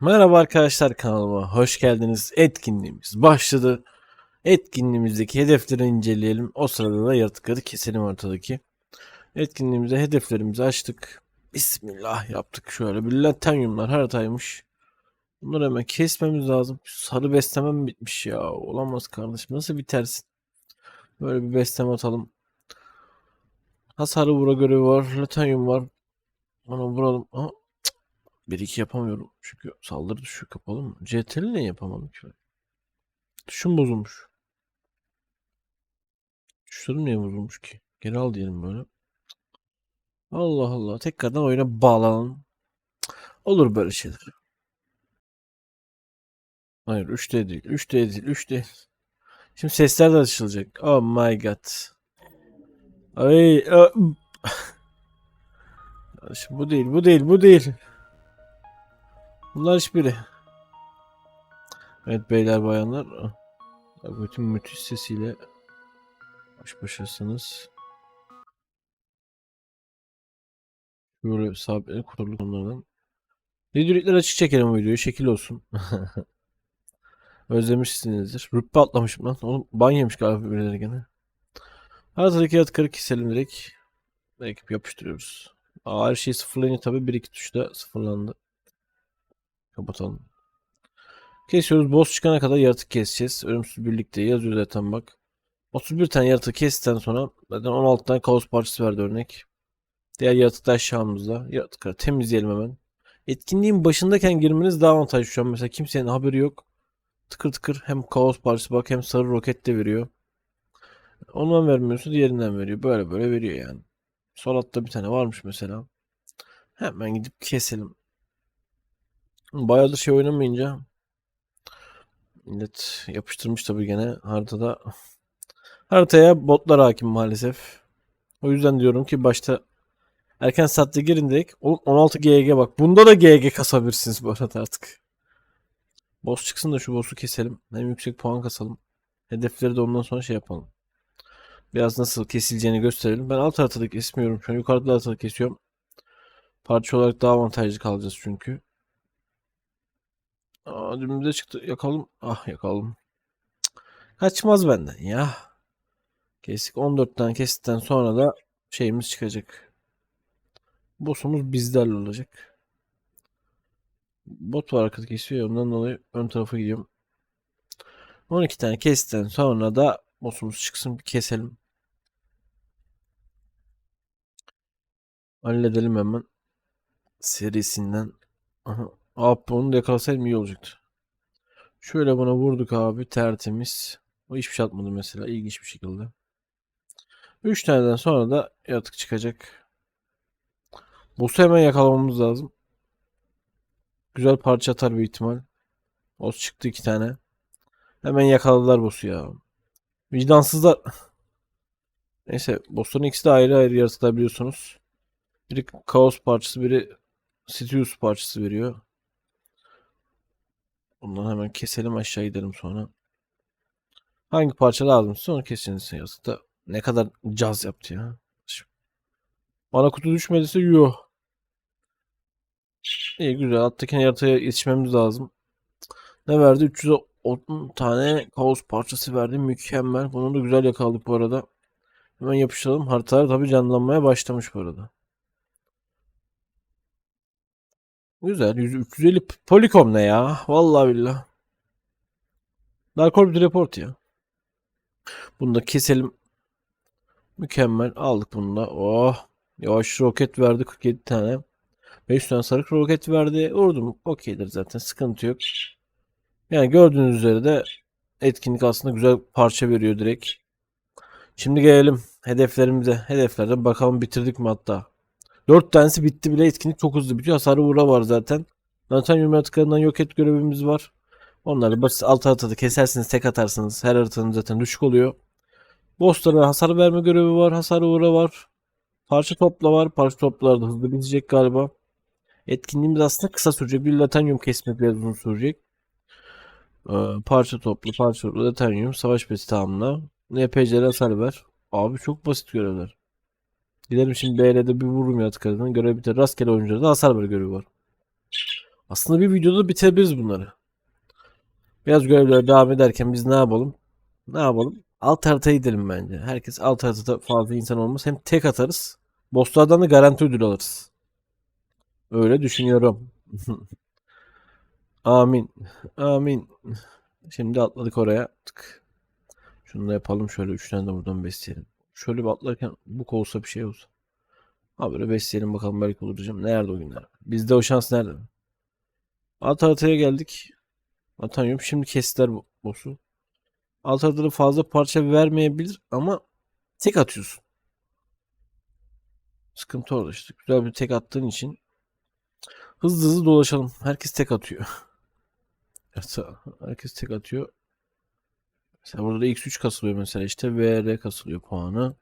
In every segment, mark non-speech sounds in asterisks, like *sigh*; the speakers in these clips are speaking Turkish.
Merhaba arkadaşlar kanalıma hoş geldiniz. Etkinliğimiz başladı. Etkinliğimizdeki hedefleri inceleyelim. O sırada da yaratıkları keselim ortadaki. Etkinliğimize hedeflerimizi açtık. Bismillah yaptık. Şöyle bir Latanyumlar haritaymış. Bunları hemen kesmemiz lazım. Sarı beslemem bitmiş ya. Olamaz kardeşim. Nasıl bitersin? Böyle bir besleme atalım. Hasarı vura görevi var. Latanyum var. Onu vuralım. Aha, 1-2 yapamıyorum. Çünkü saldırı düşüyor kapalı mı? CTRL ne yapamadım ki ben? Tuşum bozulmuş. Tuşlarım niye bozulmuş ki? Geri al diyelim böyle. Allah Allah. Tekrardan oyuna bağlanalım. Olur böyle şeyler. Hayır 3D değil. 3D değil. 3D. Şimdi sesler de açılacak. Oh my god. Ay. a- *laughs* Şimdi bu değil. Bu değil. Bu değil. Bunlar hiçbiri. Evet beyler bayanlar. Bütün müthiş sesiyle baş başasınız. Böyle sabitleri kuruluk onlardan. Videolikler açık çekelim bu videoyu. Şekil olsun. *laughs* Özlemişsinizdir. Rüppe atlamışım lan. Oğlum ban yemiş galiba birileri gene. Haritadaki yaratıkları keselim direkt. Direkt yapıştırıyoruz. Aa, her şey sıfırlanıyor tabi. 1-2 tuşta sıfırlandı. Kapatalım. Kesiyoruz. Boss çıkana kadar yaratık keseceğiz. Ölümsüz birlikte yazıyor zaten bak. 31 tane yaratık kestikten sonra zaten 16 tane kaos parçası verdi örnek. Diğer yaratık da aşağımızda. Yaratıkları temizleyelim hemen. Etkinliğin başındayken girmeniz daha avantajlı şu an. Mesela kimsenin haberi yok. Tıkır tıkır hem kaos parçası bak hem sarı roket de veriyor. Ondan vermiyorsa diğerinden veriyor. Böyle böyle veriyor yani. Sol altta bir tane varmış mesela. Hemen gidip keselim. Bayağıdır şey oynamayınca millet yapıştırmış tabii gene haritada. Haritaya botlar hakim maalesef. O yüzden diyorum ki başta erken saatte girin. Oğlum 16 GG bak. Bunda da GG kasabilirsiniz bu arada artık. Boss çıksın da şu boss'u keselim. Hem yüksek puan kasalım. Hedefleri de ondan sonra şey yapalım. Biraz nasıl kesileceğini gösterelim. Ben alt haritada kesmiyorum. Şu an yukarıda haritada kesiyorum. Parça olarak daha avantajlı kalacağız çünkü. Aa, dümdüze çıktı. Yakalım. Ah yakalım. Kaçmaz benden ya. Kestik. 14 tane kestikten sonra da şeyimiz çıkacak. Boss'umuz bizlerle olacak. Bot var arkada kesiyor ondan dolayı ön tarafa gidiyorum. 12 tane kestikten sonra da boss'umuz çıksın bir keselim. Halledelim hemen. Serisinden. Aha. Abi onu da yakalasaydım iyi olacaktı. Şöyle buna vurduk abi tertemiz. O hiçbir şey atmadı mesela ilginç bir şekilde. 3 taneden sonra da yaratık çıkacak. Boss'u hemen yakalamamız lazım. Güzel parça atar bir ihtimal. Boss çıktı iki tane. Hemen yakaladılar boss'u ya. Vicdansızlar. *laughs* Neyse boss'ların ikisi de ayrı ayrı yaratıklar biliyorsunuz. Biri kaos parçası biri Sirius parçası veriyor. Bundan hemen keselim aşağı gidelim sonra. Hangi parça lazımsa onu kesiniz yazıkta. Ne kadar caz yaptı ya. Bana kutu düşmediyse yuh. İyi güzel. Alttakine yaratığa yetişmemiz lazım. Ne verdi? 310 tane kaos parçası verdi. Mükemmel. Bunu da güzel yakaladık bu arada. Hemen yapıştıralım. Haritalar tabi canlanmaya başlamış bu arada. Güzel. 100, 350 Polycom ne ya? Vallahi billah. Dark Orbit Report ya. Bunu da keselim. Mükemmel. Aldık bunu da. Oh. Yavaş roket verdi 47 tane. 5 tane sarık roket verdi. Vurdum. Okeydir zaten. Sıkıntı yok. Yani gördüğünüz üzere de etkinlik aslında güzel parça veriyor direkt. Şimdi gelelim hedeflerimize. Hedeflerden bakalım bitirdik mi hatta. 4 tanesi bitti bile etkinlik çok hızlı bitiyor. Hasarı vura var zaten. Zaten yumurtalarından yok et görevimiz var. Onları basit alt haritada kesersiniz tek atarsınız. Her haritanın zaten düşük oluyor. Bosslara hasar verme görevi var. Hasarı vura var. Parça topla var. Parça toplar da hızlı bitecek galiba. Etkinliğimiz aslında kısa sürecek. Bir latanyum kesmek biraz uzun sürecek. Ee, parça toplu, parça toplu, latanyum, savaş besi tamamla. NPC'lere hasar ver. Abi çok basit görevler. Gidelim şimdi BL'de bir vururum yaratıklarından. Görev biter. Rastgele oyuncularda hasar ver görevi var. Aslında bir videoda bitirebiliriz bunları. Biraz görevlere devam ederken biz ne yapalım? Ne yapalım? Alt haritaya gidelim bence. Herkes alt haritada fazla insan olmaz. Hem tek atarız. Bosslardan da garanti ödül alırız. Öyle düşünüyorum. *laughs* Amin. Amin. Şimdi atladık oraya. Şunu da yapalım. Şöyle üç tane de buradan besleyelim. Şöyle bir atlarken bu olsa bir şey olsa. Ha böyle besleyelim bakalım belki olur diyeceğim. Nerede o günler? Bizde o şans nerede? Alt haritaya geldik. Atamıyorum. Şimdi kestiler bu boss'u. Alt haritada fazla parça vermeyebilir ama tek atıyorsun. Sıkıntı orada işte. Güzel bir tek attığın için hızlı hızlı dolaşalım. Herkes tek atıyor. *laughs* Herkes tek atıyor. Mesela burada da x3 kasılıyor mesela işte VR kasılıyor puanı.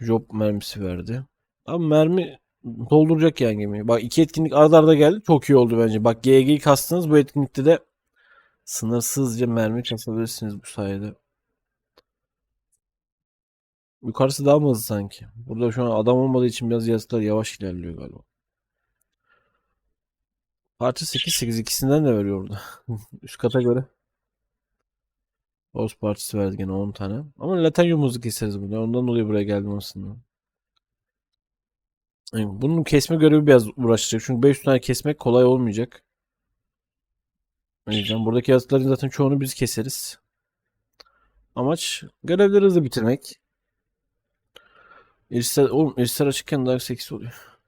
Job mermisi verdi. Ama mermi dolduracak yani gemiyi. Bak iki etkinlik arda arda geldi. Çok iyi oldu bence. Bak GG'yi kastınız bu etkinlikte de sınırsızca mermi kasabilirsiniz bu sayede. Yukarısı daha mı hızlı sanki? Burada şu an adam olmadığı için biraz yazılar yavaş ilerliyor galiba. Parça 8 8 ikisinden de veriyor orada. *laughs* Üst kata göre. Boss parçası verdi gene 10 tane. Ama Latenyum hızı keseriz burada. Ondan dolayı buraya geldim aslında. Bunun kesme görevi biraz uğraşacak. Çünkü 500 tane kesmek kolay olmayacak. O buradaki yazıların zaten çoğunu biz keseriz. Amaç görevleri hızlı bitirmek. İrsel, oğlum irsel açıkken daha 8 oluyor.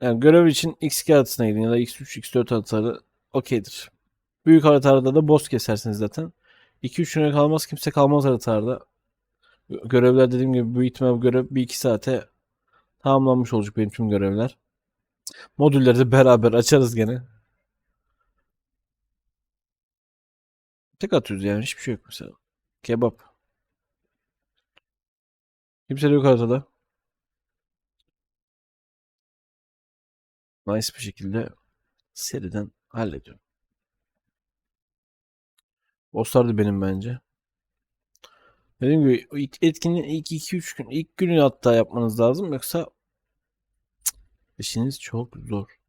Yani görev için X2 haritasına gidin ya da X3, X4 haritaları okeydir. Büyük haritalarda da boss kesersiniz zaten. 2-3 güne kalmaz kimse kalmaz haritalarda. Görevler dediğim gibi büyük ihtimal görev 1-2 saate tamamlanmış olacak benim tüm görevler. Modülleri de beraber açarız gene. Tek atıyoruz yani hiçbir şey yok mesela. Kebap. Kimse de yok haritada. Nice bir şekilde seriden hallediyorum. Bosslar benim bence. Dediğim gibi etkinliğin ilk 2-3 gün ilk günü hatta yapmanız lazım yoksa işiniz çok zor.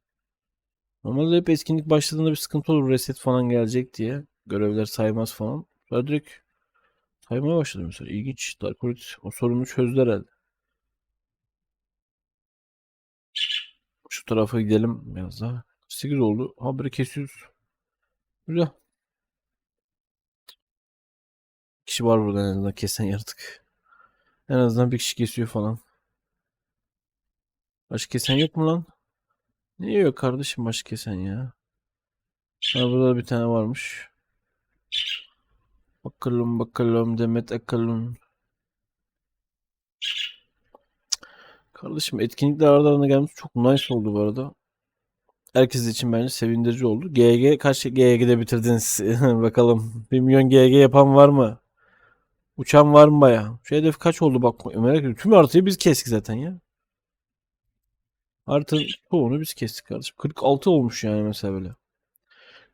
Normalde hep etkinlik başladığında bir sıkıntı olur reset falan gelecek diye görevler saymaz falan. Sonra direkt saymaya başladı mesela. İlginç. Dark Orit o sorunu çözdü herhalde. Şu tarafa gidelim biraz daha. 8 oldu. Haberi kesiyoruz. Güzel. Kişi var burada en azından kesen yaratık. En azından bir kişi kesiyor falan. Başka kesen yok mu lan? Niye yok kardeşim başka kesen ya? Ha burada bir tane varmış. Bakalım bakalım Demet Akalın. Kardeşim etkinlikler arada arada gelmiş çok nice oldu bu arada. Herkes için bence sevindirici oldu. GG kaç GG'de bitirdiniz? *laughs* Bakalım. 1 milyon GG yapan var mı? Uçan var mı baya? Şu hedef kaç oldu bak merak ediyorum. Tüm haritayı biz kestik zaten ya. Haritanın çoğunu biz kestik kardeşim. 46 olmuş yani mesela böyle.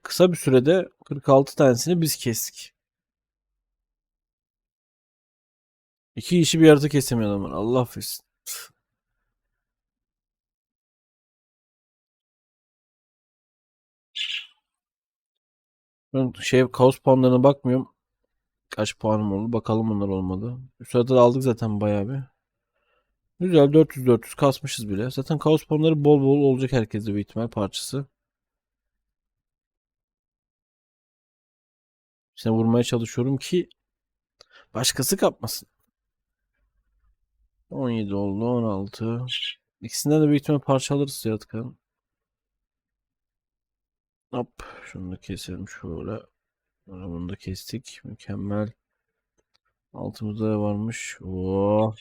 Kısa bir sürede 46 tanesini biz kestik. İki kişi bir harita kesemiyor adamlar. Allah affetsin. Ben şey kaos puanlarına bakmıyorum. Kaç puanım oldu? Bakalım onlar olmadı. Üst sırada da aldık zaten bayağı bir. Güzel 400-400 kasmışız bile. Zaten kaos puanları bol bol olacak herkeste bir ihtimal parçası. İşte vurmaya çalışıyorum ki başkası kapmasın. 17 oldu 16. İkisinden de büyük ihtimal parça alırız yaratıkların. Hop şunu da keselim şöyle. Bunu da kestik. Mükemmel. Altımızda da varmış. Oo.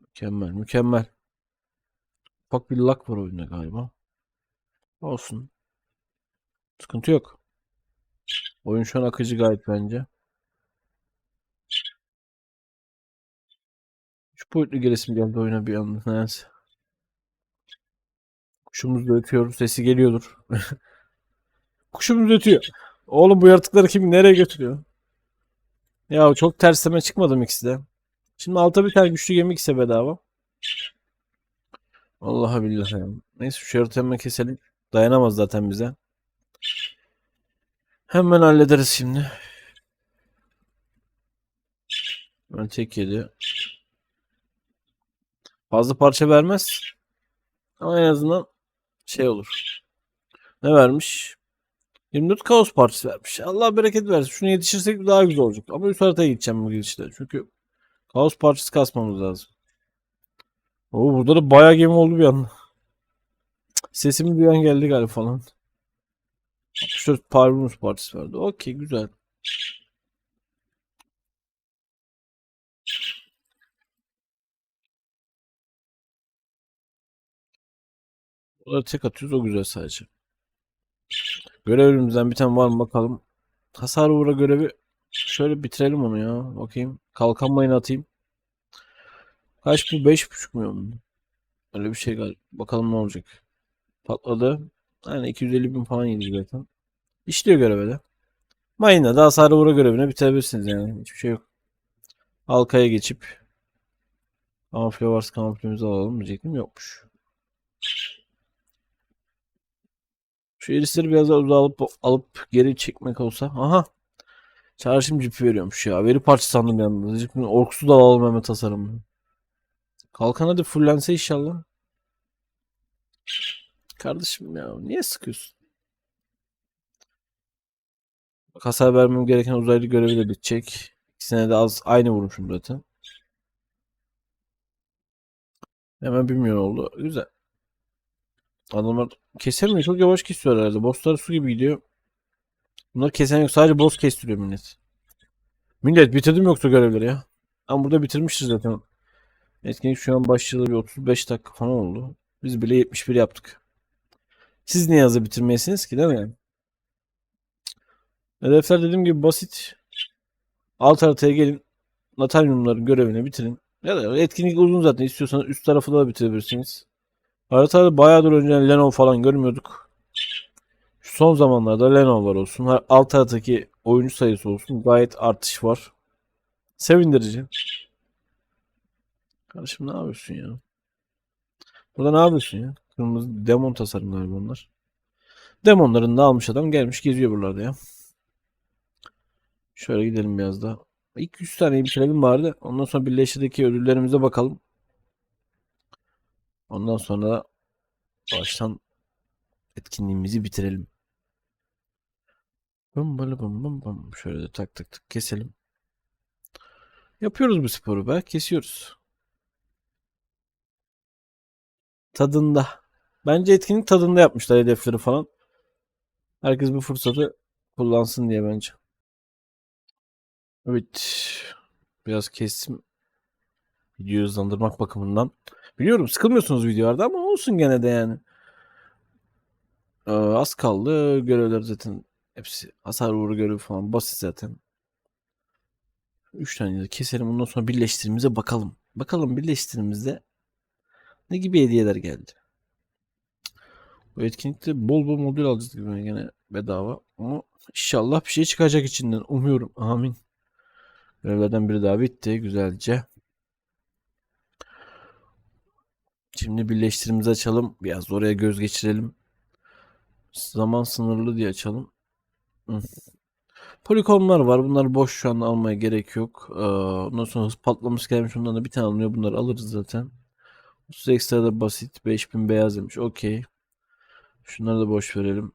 Mükemmel, mükemmel. Ufak bir lag var oyunda galiba. Olsun. Sıkıntı yok. Oyun şu an akıcı gayet bence. Şu boyutlu gelesim geldi oyuna bir anda. Neyse. Kuşumuz da ötüyor. Sesi geliyordur. *laughs* Kuşumuz ötüyor. Oğlum bu yaratıkları kim nereye götürüyor? Ya çok tersleme çıkmadım ikisi de. Şimdi alta bir tane güçlü gemi ise bedava. Vallahi billahi. Neyse şu şeritı hemen keselim. Dayanamaz zaten bize. Hemen hallederiz şimdi. Ben tek yedi. Fazla parça vermez. Ama en azından şey olur. Ne vermiş? 24 kaos parçası vermiş. Allah bereket versin. Şunu yetişirsek daha güzel olacak. Ama üst haritaya gideceğim bu gidişte. Çünkü kaos parçası kasmamız lazım. Oo burada da bayağı gemi oldu bir anda. Sesimi duyan geldi galiba falan. 64 parvunus partisi verdi. Okey güzel. Burada tek atıyoruz o güzel sadece. Görevimizden bir tane var mı bakalım. Hasar vura görevi şöyle bitirelim onu ya. Bakayım. Kalkan mayını atayım. Kaç bu? 5.5 milyon. Öyle bir şey galiba. Bakalım ne olacak. Patladı. Yani 250 bin falan yedi zaten. İşliyor göreve de. Mayına da hasar vura görevine bitirebilirsiniz yani. Hiçbir şey yok. Halkaya geçip Kamufle varsa kamuflemizi alalım diyecektim. Yokmuş. Şu irisleri biraz daha uzağa alıp, alıp geri çekmek olsa. Aha. Çağrışım cipi veriyormuş ya. Veri parçası sandım yalnız. Cipin orkusu da alalım hemen tasarımını. Kalkan hadi fullense inşallah. Kardeşim ya niye sıkıyorsun? Hasar vermem gereken uzaylı görevi de bitecek. İkisine de az aynı vurmuşum zaten. Hemen bir milyon oldu. Güzel. Adamlar kesemiyor. Çok yavaş kesiyor herhalde. Bosslar su gibi gidiyor. Bunlar kesen yok. Sadece boss kestiriyor millet. Millet bitirdim yoksa görevleri ya. Ama burada bitirmişiz zaten. Etkinlik şu an başladı bir 35 dakika falan oldu. Biz bile 71 yaptık. Siz niye hızlı bitirmeyesiniz ki değil mi? Hedefler dediğim gibi basit. Alt haritaya gelin. Latanyumların görevini bitirin. Ya da etkinlik uzun zaten. İstiyorsanız üst tarafı da bitirebilirsiniz. Haritada bayağıdır önce Leno falan görmüyorduk. Şu son zamanlarda Leno'lar olsun. Alt taraftaki oyuncu sayısı olsun. Gayet artış var. Sevindirici. Kardeşim ne yapıyorsun ya? Burada ne yapıyorsun ya? Kırmızı demon tasarımları bunlar. Demonlarını da almış adam gelmiş geziyor buralarda ya. Şöyle gidelim biraz daha. İlk 100 taneyi bitirelim bari de. Ondan sonra birleştirdeki ödüllerimize bakalım. Ondan sonra baştan etkinliğimizi bitirelim. Bım bım bım bım. Şöyle de tak tak tak keselim. Yapıyoruz bu sporu be. Kesiyoruz. Tadında. Bence etkinlik tadında yapmışlar hedefleri falan. Herkes bu fırsatı kullansın diye bence. Evet. Biraz kestim. Videoyu hızlandırmak bakımından. Biliyorum sıkılmıyorsunuz videolarda ama olsun gene de yani. Ee, az kaldı. Görevler zaten hepsi hasar uğru görevi falan basit zaten. 3 tane de keselim. Ondan sonra birleştirimize bakalım. Bakalım birleştirimizde ne gibi hediyeler geldi. Bu etkinlikte bol bol modül alacağız gibi gene bedava. Ama inşallah bir şey çıkacak içinden. Umuyorum. Amin. Görevlerden biri daha bitti. Güzelce. Şimdi birleştirimizi açalım. Biraz oraya göz geçirelim. Zaman sınırlı diye açalım. Hı. Polikonlar var. Bunlar boş şu an almaya gerek yok. Ee, ondan sonra hız patlaması gelmiş. Ondan da bir tane alınıyor. Bunları alırız zaten. 30 ekstra da basit. 5000 beyaz demiş. Okey. Şunları da boş verelim.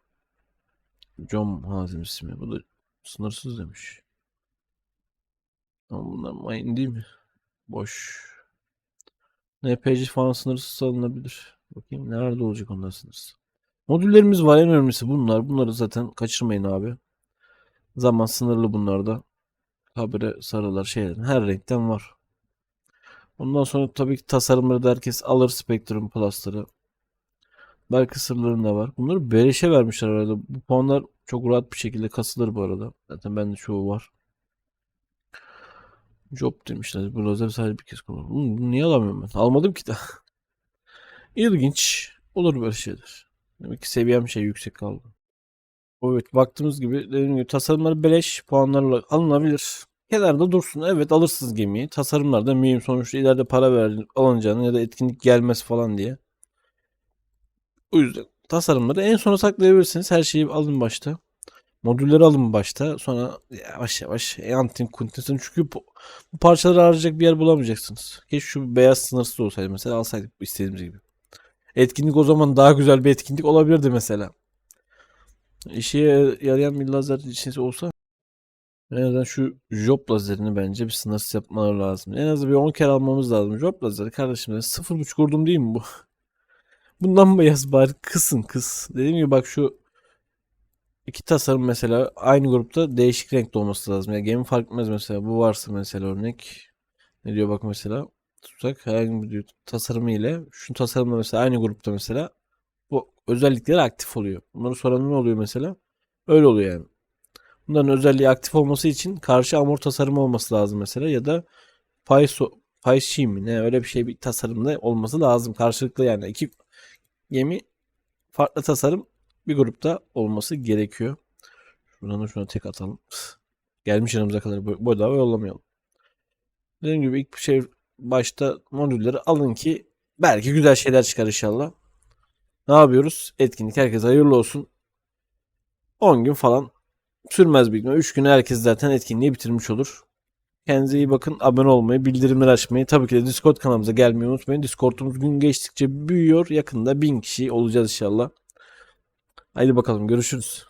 Jom hazimesi mi? Bu da sınırsız demiş. Ama bunlar mayın değil mi? Boş. NPC falan sınırsız alınabilir. Bakayım nerede olacak onlar sınırsız. Modüllerimiz var en önemlisi bunlar. Bunları zaten kaçırmayın abi. Zaman sınırlı bunlarda. Habire sarılar şeyler. Her renkten var. Ondan sonra tabii ki tasarımları da herkes alır Spectrum Plus'ları. Belki sırlarım da var. Bunları beleşe vermişler arada. Bu puanlar çok rahat bir şekilde kasılır bu arada. Zaten bende çoğu var. Job demişler. Bu özel sadece bir kez kullanılır. Bunu, niye alamıyorum ben? Almadım ki daha. *laughs* İlginç. Olur böyle şeyler. Demek ki seviyem şey yüksek kaldı. Evet baktığımız gibi dediğim gibi tasarımları beleş puanlarla alınabilir. kenarda dursun. Evet alırsınız gemiyi. Tasarımlar da mühim. Sonuçta ileride para ver, alınacağını ya da etkinlik gelmesi falan diye. O yüzden tasarımları en sona saklayabilirsiniz. Her şeyi alın başta. Modülleri alın başta. Sonra yavaş yavaş antin kuntin. Çünkü bu, bu parçaları harcayacak bir yer bulamayacaksınız. Keşke şu beyaz sınırsız olsaydı mesela alsaydık istediğimiz gibi. Etkinlik o zaman daha güzel bir etkinlik olabilirdi mesela. İşe yarayan bir lazer içinde olsa en azından şu job lazerini bence bir sınırsız yapmaları lazım. En az bir 10 kere almamız lazım. Job lazeri kardeşim 0.5 vurdum değil mi bu? *laughs* Bundan beyaz bari kısın kıs. Dediğim gibi bak şu iki tasarım mesela aynı grupta değişik renkte olması lazım. Ya gemi fark etmez mesela. Bu varsa mesela örnek. Ne diyor bak mesela. Tutsak herhangi bir tasarımı ile şu tasarımla mesela aynı grupta mesela bu özellikleri aktif oluyor. Bunları soran ne oluyor mesela? Öyle oluyor yani. Bunların özelliği aktif olması için karşı amor tasarımı olması lazım mesela ya da pay so pay sheet mi ne öyle bir şey bir tasarımda olması lazım. Karşılıklı yani iki gemi farklı tasarım bir grupta olması gerekiyor. Şuradan da şuna tek atalım. Gelmiş yanımıza kadar da yollamayalım. Dediğim gibi ilk şey başta modülleri alın ki belki güzel şeyler çıkar inşallah. Ne yapıyoruz? Etkinlik herkese hayırlı olsun. 10 gün falan sürmez büyük ihtimalle. 3 güne herkes zaten etkinliği bitirmiş olur. Kendinize iyi bakın. Abone olmayı, bildirimleri açmayı, tabii ki de Discord kanalımıza gelmeyi unutmayın. Discord'umuz gün geçtikçe büyüyor. Yakında 1000 kişi olacağız inşallah. Haydi bakalım görüşürüz.